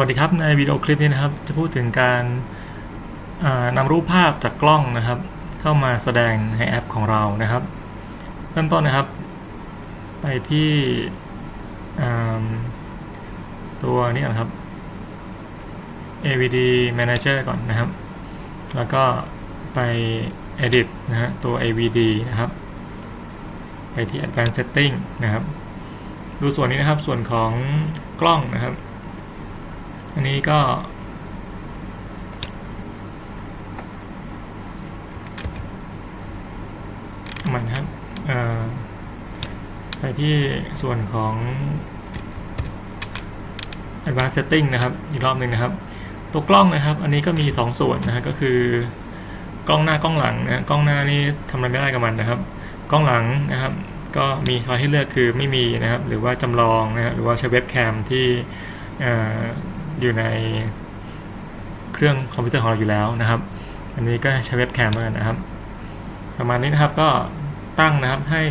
วัสดีครับในวิดีโอคลิปนี้นะครับ จะพูดถึงการานำรูปภาพจากกล้องนะครับ เข้ามาแสดงในแอปของเรานะครับ เริ่มต้นนะครับ ไปที่ตัวนี้ก่อนครับ AVD Manager ก่อนนะครับ แล้วก็ไป Edit นะฮะตัว AVD นะครับ ไปที่ Advanced Setting นะครับ ดูส่วนนี้นะครับส่วนของกล้องนะครับ อันนี้ก็ใหม่นะครับไปที่ส่วนของ Advanced Setting นะครับ อีกรอบหนึ่งนะครับ ตัวกล้องนะครับ อันนี้ก็มี 2 ส่วนนะฮะก็คือกล้องหน้ากล้องหลังนะกล้องหน้านี่ทำอะไรไม่ได้กับมันนะครับ กล้องหลังนะครับ ก็มีช้อยให้เลือกคือไม่มีนะครับ หรือว่าจำลองนะครับหรือว่าใช้เว็บแคมที่ อยู่ในเครื่องคอมพิวเตอร์ของเราอยู่แล้วนะครับ อันนี้ก็ใช้เว็บแคมเหมือนกันนะครับ ประมาณนี้นะครับก็ตั้งนะครับให้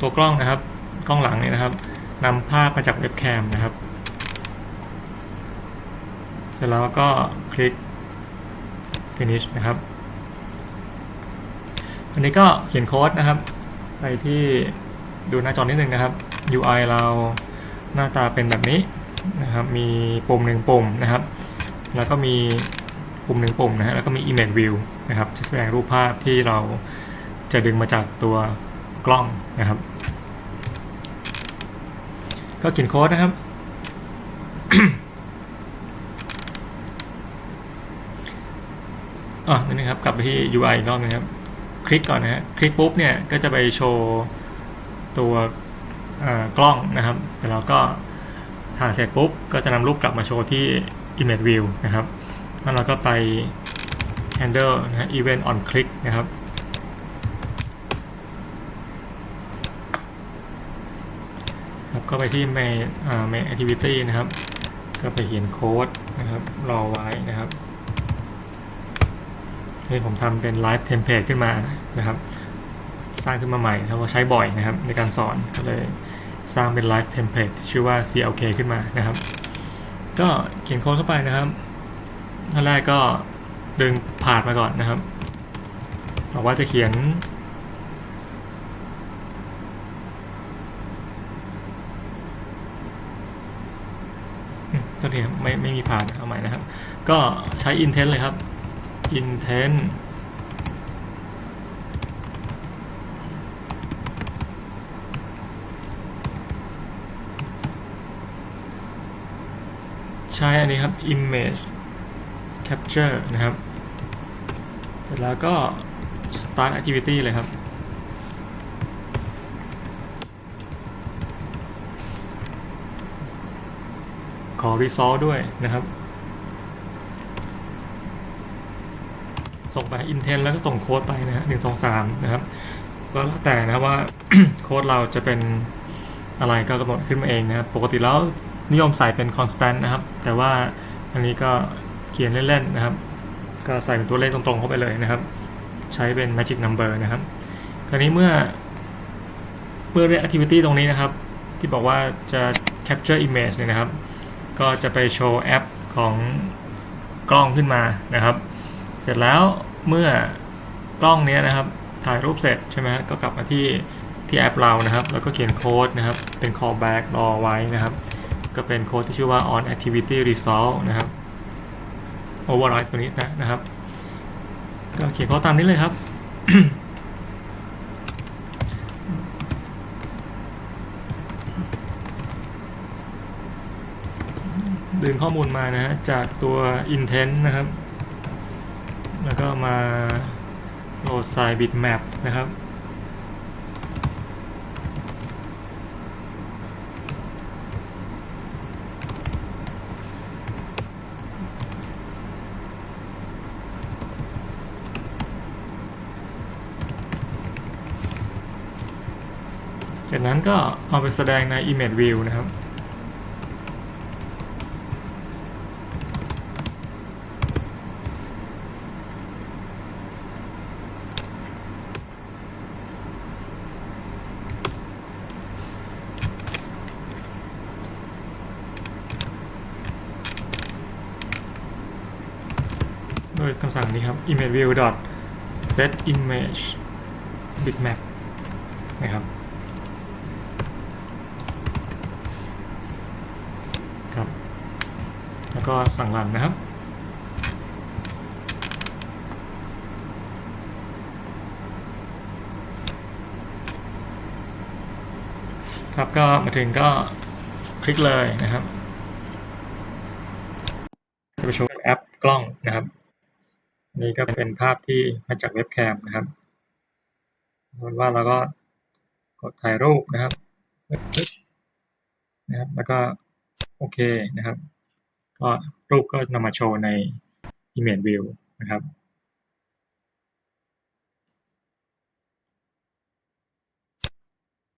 ตัวกล้องนะครับ กล้องหลังเนี่ยนะครับนำภาพมาจากเว็บแคมนะครับ เสร็จแล้วก็คลิก finish นะครับ อันนี้ก็เขียนโค้ดนะครับ ไปที่ดูหน้าจอนิดนึงนะครับ UI เราหน้าตาเป็นแบบนี้ นะครับ มีปุ่มหนึ่งปุ่มนะครับ แล้วก็มีปุ่มหนึ่งปุ่มนะฮะ แล้วก็มี image view นะครับ จะแสดงรูปภาพที่เราจะดึงมาจากตัวกล้องนะครับ ก็เขียนโค้ดนะครับอะนี่นะครับ กลับไปที่ UI อีกรอบนึงครับ คลิกก่อนนะฮะ คลิกปุ๊บเนี่ย ก็จะไปโชว์ตัวกล้องนะครับ แต่เราก็ ถ่ายเสร็จปุ๊บก็จะนำรูปกลับมาโชว์ที่ Image View นะครับแล้วเราก็ไป Handle นะฮะ Event on Click นะครับครับก็ไปที่ Main Main Activity นะครับ ก็ไปเขียนโค้ดนะครับ รอไว้นะครับ นี่ผมทำเป็น Live Template ขึ้นมานะครับ สร้างขึ้นมาใหม่นะครับว่าใช้บ่อยนะครับในการสอนก็เลย สร้างเป็น Live Template ชื่อว่า CLK ขึ้นมานะครับ ก็เขียนโค้ดเข้าไปนะครับขั้นแรกก็ดึงผ่านมาก่อนนะครับบอกว่าจะเขียน ตัวนี้ไม่ไม่มีผ่านเอาใหม่นะครับ ก็ใช้ intent เลยครับ intent ใช้อันนี้ครับ image capture นะครับ เสร็จแล้วก็ start activity เลยครับขอ resolve ด้วยนะครับ ส่งไป intent แล้วก็ส่งโค้ดไปนะฮะหนึ่งสองสามนะครับ ก็แล้วแต่นะว่าโค้ดเราจะเป็นอะไรก็กำหนดขึ้นมาเองนะครับ ปกติแล้ว นิยมใส่เป็น constant นะครับ แต่ว่าอันนี้ก็เขียนเล่น ๆ นะครับ ก็ใส่เป็นตัวเลขตรงๆเข้าไปเลยนะครับ ใช้เป็น magic number นะครับ คราวนี้เมื่อเมื่อเรียก activity ตรงนี้นะครับ ที่บอกว่าจะ capture image เนี่ยนะครับ ก็จะไปโชว์แอปของกล้องขึ้นมานะครับ เสร็จแล้วเมื่อกล้องเนี้ยนะครับถ่ายรูปเสร็จใช่ไหมฮะก็กลับมาที่ที่แอปเรานะครับ แล้วก็เขียนโค้ดนะครับ เป็น callback รอไว้นะครับ ก็เป็นโค้ดที่ชื่อว่า on activity result นะครับ override ตัวนี้นะนะครับ ก็เขียนโค้ดตามนี้เลยครับ ดึงข้อมูลมานะฮะจากตัว intent นะครับ แล้วก็มาโหลดไซล์ bitmap นะครับ จากนั้นก็เอาไปแสดงใน image view นะครับจด้วยคำสั่งนี้ครับ image view dot set image bitmap นะครับ แล้ว ก็สั่งรันนะครับครับก็มาถึงก็คลิกเลยนะครับจะไปโชว์แอปกล้องนะครับ นี่ก็เป็นภาพที่มาจากเว็บแคมนะครับเอาเป็นว่าเราก็กดถ่ายรูปนะครับนะครับแล้วก็โอเคนะครับ ก็รูปก็นำมาโชว์ใน Image View นะครับ